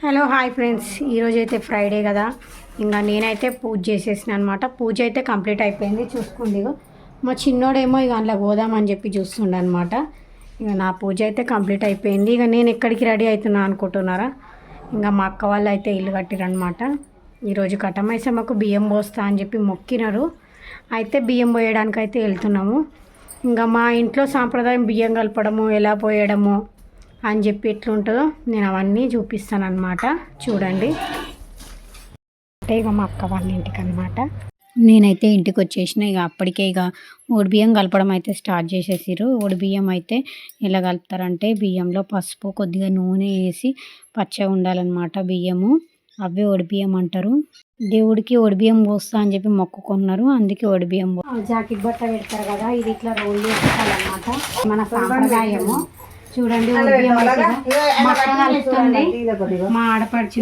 Hello hi friends ఈరోజు అయితే Friday కదా. ఇంకా నేనైతే పూజ చేసేసిన అనమాట పూజ అయితే కంప్లీట్ అయిపోయింది. చూసుకుంది మా చిన్నోడేమో ఇక అందులో పోదామని చెప్పి చూస్తుండే అనమాట ఇక నా పూజ అయితే కంప్లీట్ అయిపోయింది. ఇక నేను ఎక్కడికి రెడీ అవుతున్నా అనుకుంటున్నారా? ఇంకా మా అక్క వాళ్ళు అయితే ఇల్లు కట్టిరనమాట ఈరోజు కట్టమైసమ్మకు బియ్యం పోస్తా అని చెప్పి మొక్కినారు. అయితే బియ్యం పోయడానికి అయితే వెళ్తున్నాము. ఇంకా మా ఇంట్లో సాంప్రదాయం బియ్యం కలపడము ఎలా పోయడము అని చెప్పి ఎట్లుంటుందో నేను అవన్నీ చూపిస్తాను అనమాట చూడండి. అంటే ఇక మా అక్క వాళ్ళ ఇంటికి అనమాట నేనైతే ఇంటికి వచ్చేసిన ఇక అప్పటికే ఇక ఓడి బియ్యం కలపడం అయితే స్టార్ట్ చేసేసారు ఓడి బియ్యం అయితే ఎలా కలుపుతారంటే బియ్యంలో పసుపు కొద్దిగా నూనె వేసి పచ్చగా ఉండాలన్నమాట బియ్యము. అవే బియ్యం అంటారు. దేవుడికి బియ్యం పోస్తా అని చెప్పి మొక్కుకున్నారు అందుకే బియ్యం జాకెట్ బట్ట పెడతారు కదా ఇది ఇట్లా రోల్ చేసుకోవాలన్నమాట మన సాంప్రదాయము. చూడండి కలుపుతుంది మా ఆడపడిచి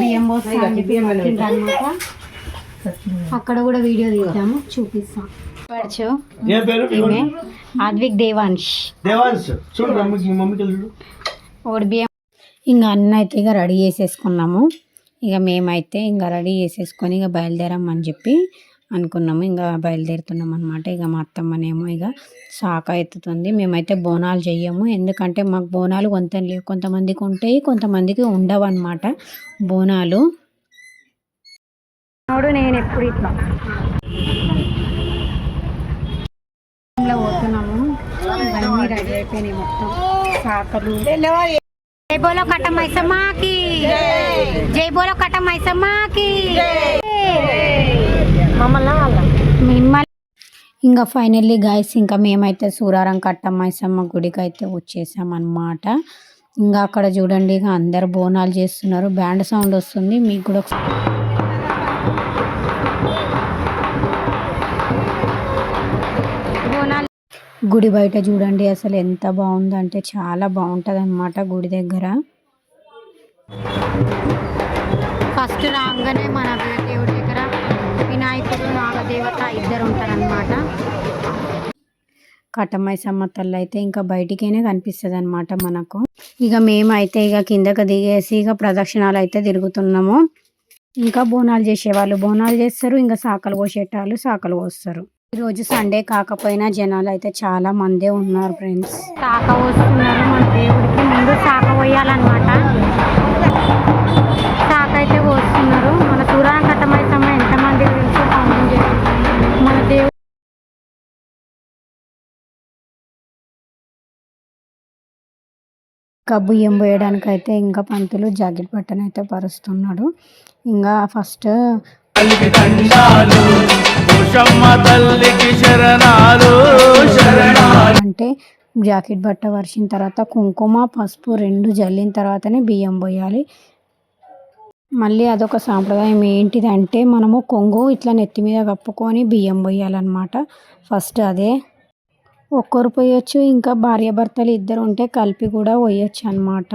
బియ్యం అక్కడ కూడా వీడియో తీద్దాము చూపిస్తాం. ఈమె ఆద్విక్ చూడు ఓడి బియ్యం. ఇంకా అన్న అయితే ఇక రెడీ చేసేసుకున్నాము. ఇక మేమైతే ఇంకా రెడీ చేసేసుకొని ఇక బయలుదేరామని చెప్పి అనుకున్నాము. ఇంకా బయలుదేరుతున్నాం అనమాట ఇక మా అత్తమ్మనేమో ఇక శాఖ ఎత్తుతుంది మేమైతే బోనాలు చెయ్యము. ఎందుకంటే మాకు బోనాలు కొంత కొంతమందికి ఉంటాయి కొంతమందికి ఉండవు అనమాట బోనాలు. నేను ఎప్పుడు ఇట్లా. పోతున్నాము. రెడీ అయిపోయినాయి మొత్తం. శాఖలు జై బోలో కట్ట మైసమ్మకి జై బోలో కట్ట మైసమ్మకి మిమ్మల్ని ఇంకా ఫైనల్లీ గైస్ ఇంకా మేమైతే సూరారం కట్ట మైసమ్మ గుడికి అయితే వచ్చేసాం అనమాట ఇంకా అక్కడ చూడండి ఇక అందరు బోనాలు చేస్తున్నారు. బ్యాండ్ సౌండ్ వస్తుంది మీకు కూడా గుడి బయట చూడండి అసలు ఎంత బాగుందంటే చాలా బాగుంటుంది అనమాట గుడి దగ్గర. ఫస్ట్ రాగానే మన దేవుడి నాగదేవత ఇద్దరు ఉంటారనమాట కట్టమైసమ్మ తల్లి అయితే ఇంకా బయటికైనా కనిపిస్తుంది అనమాట మనకు. ఇక మేమైతే ఇక కిందకి దిగేసి ఇక ప్రదక్షిణాలు అయితే తిరుగుతున్నాము. ఇంకా బోనాలు చేసేవాళ్ళు బోనాలు చేస్తారు ఇంకా సాకలు పోసేటాళ్ళు సాకలు పోస్తారు ఈరోజు సండే కాకపోయినా జనాలు అయితే చాలా మందే ఉన్నారు ఫ్రెండ్స్. సాక పోస్తున్నారు మన దేవుడికి. ముందు సాక పోయాలన్నమాట సాక అయితే పోస్తున్నారు బియ్యం పోయడానికి అయితే ఇంకా పంతులు జాకెట్ బట్టను అయితే పరుస్తున్నాడు. ఇంకా ఫస్ట్ అంటే జాకెట్ బట్ట వరిచిన తర్వాత కుంకుమ పసుపు రెండు జల్లిన తర్వాతనే బియ్యం పోయాలి. మళ్ళీ అదొక సాంప్రదాయం. ఏంటిదంటే మనము కొంగు ఇట్లా నెత్తి మీద కప్పుకొని బియ్యం పోయాలన్నమాట. ఫస్ట్ అదే ఒక్కరు పోయొచ్చు ఇంకా భార్యాభర్తలు ఇద్దరు ఉంటే కలిపి కూడా పోయొచ్చు అనమాట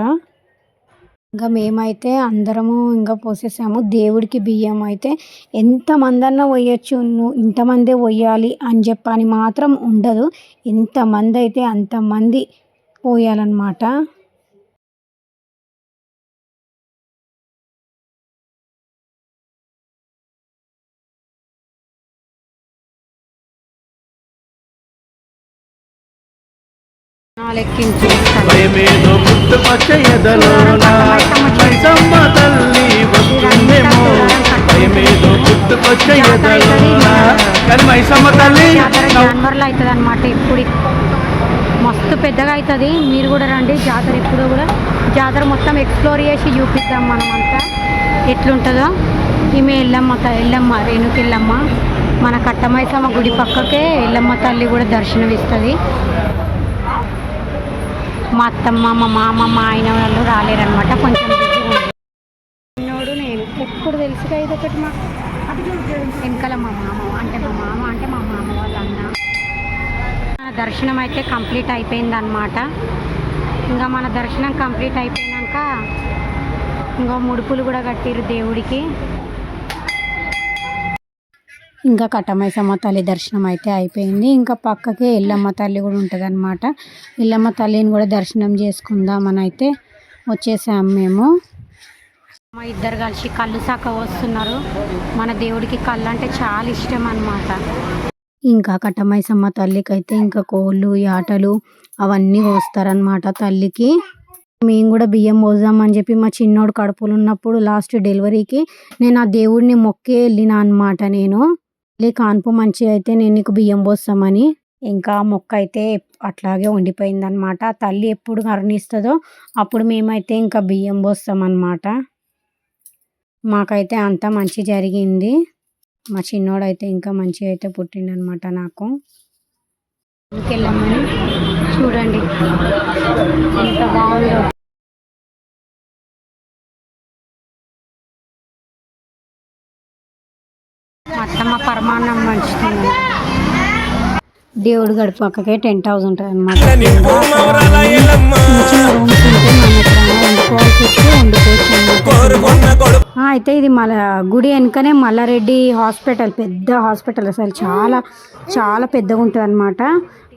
ఇంకా మేమైతే అందరము ఇంకా పోసేసాము. దేవుడికి బియ్యం అయితే ఎంతమంది అన్నా పోయొచ్చు నువ్వు ఇంతమందే పోయాలి అని చెప్పని మాత్రం ఉండదు. ఎంతమంది అయితే అంతమంది పోయాలన్నమాట. లెక్కించేస్తాను భయమేదో పుట్టుకొచ్చే ఎదలోన మైసమ్మ తల్లి వస్తుందేమో. భయమేదో పుట్టుకొచ్చే ఎదలోన కానీ మైసమ్మ తల్లి జాతర జనవరిలో అవుతుంది అనమాట ఇప్పుడు. మస్తు పెద్దగా అవుతుంది. మీరు కూడా రండి. జాతర ఇప్పుడు కూడా. జాతర మొత్తం ఎక్స్ప్లోర్ చేసి చూపిద్దాం మనం అంతా ఎట్లుంటుందో. ఈమె ఎల్లమ్మ ఎల్లమ్మ రేణుకి ఎల్లమ్మ. మన కట్టమైసమ్మ గుడి పక్కకే ఎల్లమ్మ తల్లి కూడా దర్శనం ఇస్తుంది మా అత్తమ్మ మా మామ మా ఆయన వాళ్ళు రాలేరనమాట కొంచెం చిన్నోడు నేను. ఎప్పుడు తెలుసుగా ఇది ఒకటి మా వెనకాల మా మామ అంటే మా మామ అంటే మా మామ వాళ్ళ అన్న. మన దర్శనం అయితే కంప్లీట్ అయిపోయింది అనమాట ఇంకా మన దర్శనం కంప్లీట్ అయిపోయినాక ఇంకో ముడుపులు కూడా కట్టిరు దేవుడికి. ఇంకా కట్టమైసమ్మ తల్లి దర్శనం అయితే అయిపోయింది. ఇంకా పక్కకి ఎల్లమ్మ తల్లి కూడా ఉంటుంది అనమాట ఎల్లమ్మ తల్లిని కూడా దర్శనం చేసుకుందామని అయితే వచ్చేసాము మేము. మా ఇద్దరు కలిసి కళ్ళు సాక వస్తున్నారు మన దేవుడికి కళ్ళు అంటే చాలా ఇష్టం అనమాట ఇంకా కట్టమైసమ్మ తల్లికి అయితే ఇంకా కోళ్ళు ఆటలు అవన్నీ పోస్తారనమాట తల్లికి. మేము కూడా బియ్యం పోదామని చెప్పి మా చిన్నోడు కడుపులో ఉన్నప్పుడు లాస్ట్ డెలివరీకి నేను ఆ దేవుడిని మొక్కే వెళ్ళిన అనమాట నేను. లే కాన్పు మంచి అయితే నేను నీకు బియ్యం పోస్తామని. ఇంకా మొక్క అయితే అట్లాగే ఉండిపోయింది అనమాట తల్లి ఎప్పుడు కరుణిస్తుందో అప్పుడు మేమైతే ఇంకా బియ్యం పోస్తామన్నమాట. మాకైతే అంత మంచి జరిగింది. మా చిన్నోడైతే ఇంకా మంచిగా అయితే పుట్టిండనమాట నాకు. ఇంకెళ్ళమని చూడండి. ఎంత బాగుందో పరమాన్నం పంచుతుంది దేవుడు గడి పక్కకే టెన్ హౌస్ ఉంటుంది అనమాట రూమ్స్ ఉంటే మనం ఎక్కడైనా వండుకోవాల్సి వస్తే వండుకోవచ్చు అయితే ఇది మల గుడి వెనుకనే మల్లారెడ్డి హాస్పిటల్ పెద్ద హాస్పిటల్ అసలు. చాలా చాలా పెద్దగా ఉంటుంది అనమాట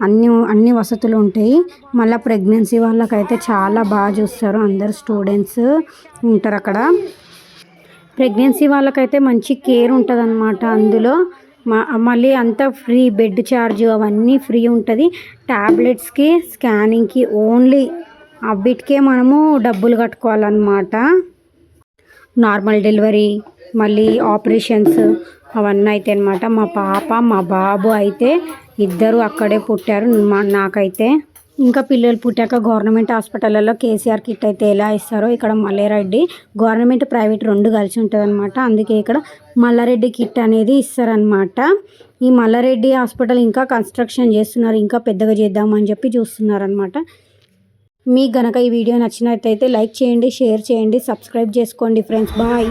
అన్ని అన్ని వసతులు ఉంటాయి. మళ్ళీ ప్రెగ్నెన్సీ వాళ్ళకైతే చాలా బాగా చూస్తారు. అందరు స్టూడెంట్స్ ఉంటారు అక్కడ. ప్రెగ్నెన్సీ వాళ్ళకైతే మంచి కేర్ ఉంటుంది అనమాట అందులో. మ- మళ్ళీ అంతా ఫ్రీ బెడ్ ఛార్జ్ అవన్నీ ఫ్రీ ఉంటుంది. ట్యాబ్లెట్స్కి స్కానింగ్కి ఓన్లీ అవిటికే మనము డబ్బులు కట్టుకోవాలన్నమాట. నార్మల్ డెలివరీ మళ్ళీ ఆపరేషన్స్ అవన్నీ అయితే అనమాట మా పాప మా బాబు అయితే ఇద్దరు అక్కడే పుట్టారు మా నాకైతే. ఇంకా పిల్లలు పుట్టాక గవర్నమెంట్ హాస్పిటల్లో కేసీఆర్ కిట్ అయితే ఎలా ఇస్తారో ఇక్కడ మల్లారెడ్డి. గవర్నమెంట్ ప్రైవేట్ రెండు కలిసి ఉంటుంది అనమాట అందుకే ఇక్కడ మల్లారెడ్డి కిట్ అనేది ఇస్తారనమాట ఈ మల్లారెడ్డి హాస్పిటల్ ఇంకా కన్స్ట్రక్షన్ చేస్తున్నారు ఇంకా పెద్దగా చేద్దామని చెప్పి చూస్తున్నారనమాట మీకు గనక ఈ వీడియో నచ్చినట్టయితే లైక్ చేయండి షేర్ చేయండి సబ్స్క్రైబ్ చేసుకోండి ఫ్రెండ్స్. బాయ్.